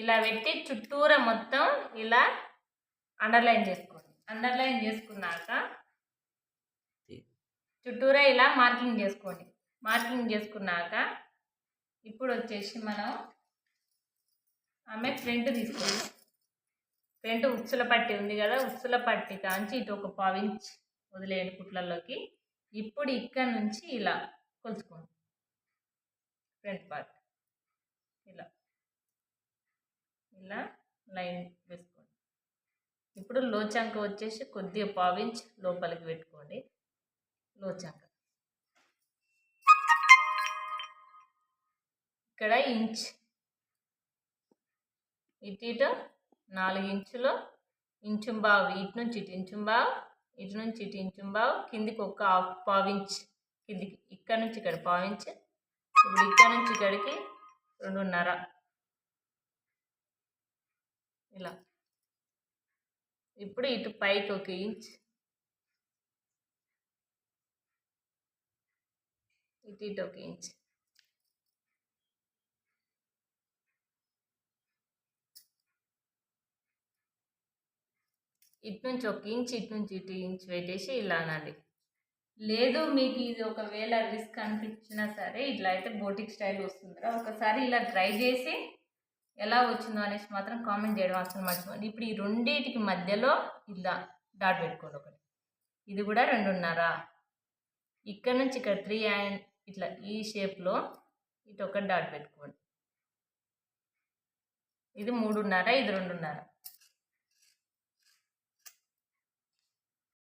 ఇలా పెట్టి చుట్టూరా మొత్తం ఇలా అండర్లైన్ చేసుకోండి. అండర్లైన్ చేసుకున్నాక చుట్టూరా ఇలా మార్కింగ్ చేసుకోండి. మార్కింగ్ చేసుకున్నాక ఇప్పుడు వచ్చేసి మనం ఆమె ఫ్రంట్ తీసుకోండి ఫ్రంట్ ఉచ్చుల పట్టి ఉంది కదా ఉచ్చుల పట్టి కాంచి ఇటు ఒక పావించ్ వదిలేయండి కుట్లలోకి ఇప్పుడు ఇక్కడ నుంచి ఇలా కొలుచుకోండి. ఫ్రంట్ పార్ట్ ఇలా ఇలా లైన్ వేసుకోండి. ఇప్పుడు లోచంక వచ్చేసి కొద్దిగా పావించ్ లోపలికి పెట్టుకోండి. లోచంక. ఇక్కడ ఇంచ్. ఇటు ఇటు నాలుగు ఇంచులో. ఇంచుం బావు ఇటు నుంచి ఇటు ఇంచు బావు ఇటు నుంచి ఇటు ఇంచు బావు కిందికి ఒక హాఫ్ పావించ్ కిందికి ఇక్కడ నుంచి ఇక్కడ పావించ్ ఇప్పుడు ఇక్కడ నుంచి ఇక్కడికి రెండున్నర. ఇలా. ఇప్పుడు ఇటు పైకి ఒక ఇంచ్. ఇటు ఇటు ఒక ఇంచ్. ఇటు నుంచి ఒక ఇంచ్ ఇటు నుంచి ఇటు ఇంచ్ పెట్టేసి ఇలా అనాలి. లేదు మీకు ఇది ఒకవేళ రిస్క్ అనిపించినా సరే ఇట్లా అయితే బోటిక్ స్టైల్ వస్తుందిరా. ఒకసారి ఇలా ట్రై చేసి ఎలా వచ్చిందో అనేసి మాత్రం కామెంట్ చేయడం అసలు మర్చిపోండి ఇప్పుడు ఈ రెండింటికి మధ్యలో ఇలా డాట్ పెట్టుకోండి ఒకటి. ఇది కూడా రెండున్నర. ఇక్కడ నుంచి ఇక్కడ త్రీ అండ్ ఇట్లా ఈ షేప్లో ఇటు ఒక డాట్ పెట్టుకోండి. ఇది మూడున్నర ఇది రెండున్నర.